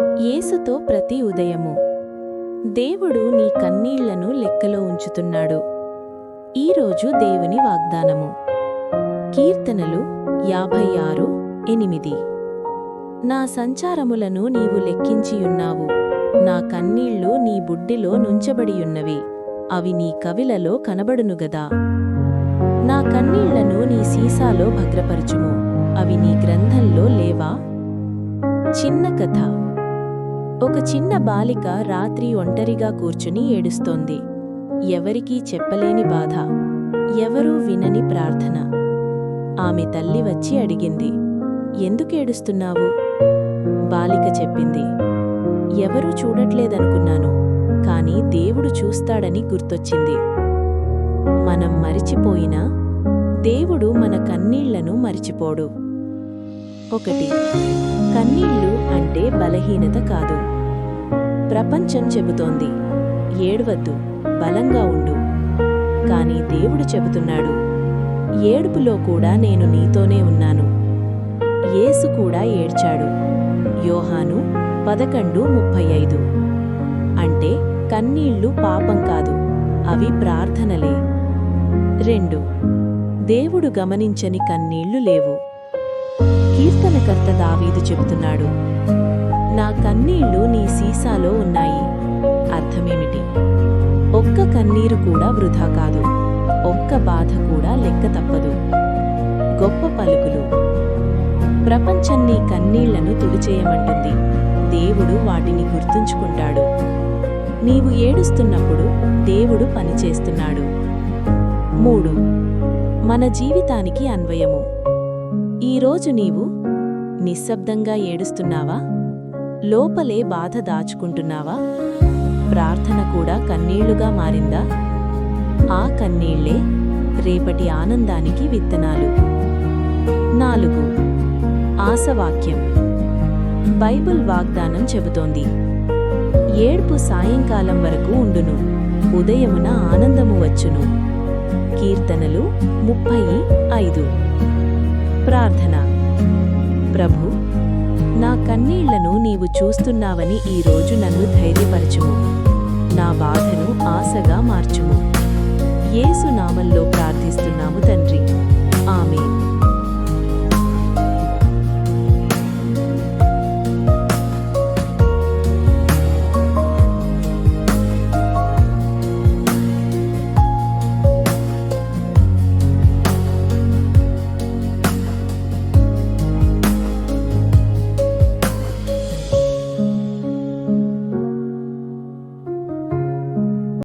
యేసుతో ప్రతి ఉదయము. దేవుడు నీ కన్నీళ్ళను లెక్కలో ఉంచుతున్నాడు. ఈరోజు దేవుని వాగ్దానము. కీర్తనలు యాభై ఆరు ఎనిమిది. నా సంచారములను నీవు లెక్కించియున్నావు నా కన్నీళ్ళు నీ బుడ్డిలో నుంచబడియున్నవి అవి నీ కవిలలో కనబడునుగదా నా కన్నీళ్ళను నీ సీసాలో భద్రపరచుము. అవి నీ గ్రంథంలో లేవా? చిన్న కథ. ఒక చిన్న బాలిక రాత్రి ఒంటరిగా కూర్చుని ఏడుస్తోంది. ఎవరికీ చెప్పలేని బాధ. ఎవరూ వినని ప్రార్థన. ఆమె తల్లి వచ్చి అడిగింది ఎందుకేడుస్తున్నావు బాలిక చెప్పింది ఎవరూ చూడట్లేదనుకున్నాను కాని దేవుడు చూస్తాడని గుర్తొచ్చింది. మనం మరిచిపోయినా దేవుడు మన కన్నీళ్ళను మరిచిపోడు. ఒకటి కన్నీళ్ళు అంటే బలహీనత కాదు. ప్రపంచం చెబుతోంది ఏడవద్దు బలంగా ఉండు. కాని దేవుడు చెబుతున్నాడు ఏడుపులో కూడా నేను నీతోనే ఉన్నాను. యేసు కూడా ఏడ్చాడు యోహాను పదకొండు ముప్పై ఐదు. అంటే కన్నీళ్ళు పాపం కాదు అవి ప్రార్థనలే. రెండు దేవుడు గమనించని కన్నీళ్ళు లేవు. కీర్తనకర్త దావీదు చెబుతున్నాడు నా కన్నీళ్ళు నీ సీసాలో ఉన్నాయి. అర్థమేమిటి? ఒక్క కన్నీరు కూడా వృధా కాదు. ఒక్క బాధ కూడా లెక్క తప్పదు. గొప్ప పలుకులు. ప్రపంచం నీ కన్నీళ్ళను తుడిచేయమంటుంది. దేవుడు వాటిని గుర్తుంచుకుంటాడు. నీవు ఏడుస్తున్నప్పుడు దేవుడు పనిచేస్తున్నాడు. మూడు. మన జీవితానికి అన్వయము. ఈరోజు నీవు నిశ్శబ్దంగా ఏడుస్తున్నావా? లోపలే బాధ దాచుకుంటున్నావా? ప్రార్థన కూడా కన్నీళ్ళుగా మారిందా? ఆ కన్నీళ్ళే రేపటి ఆనందానికి విత్తనాలు. నాలుగు. ఆశవాక్యం. బైబుల్ వాగ్దానం చెబుతోంది. ఏడ్పు సాయంకాలం వరకు ఉండును. ఉదయమున ఆనందము వచ్చును. కీర్తనలు ముప్పై ఐదు. ప్రార్థన. ప్రభు నా కన్నీళ్ళను నీవు చూస్తున్నావని ఈరోజు నన్ను ధైర్యపరచుము. నా బాధను ఆశగా మార్చుము. యేసు నామంలో ప్రార్థిస్తున్నాము తండ్రి. ఆమె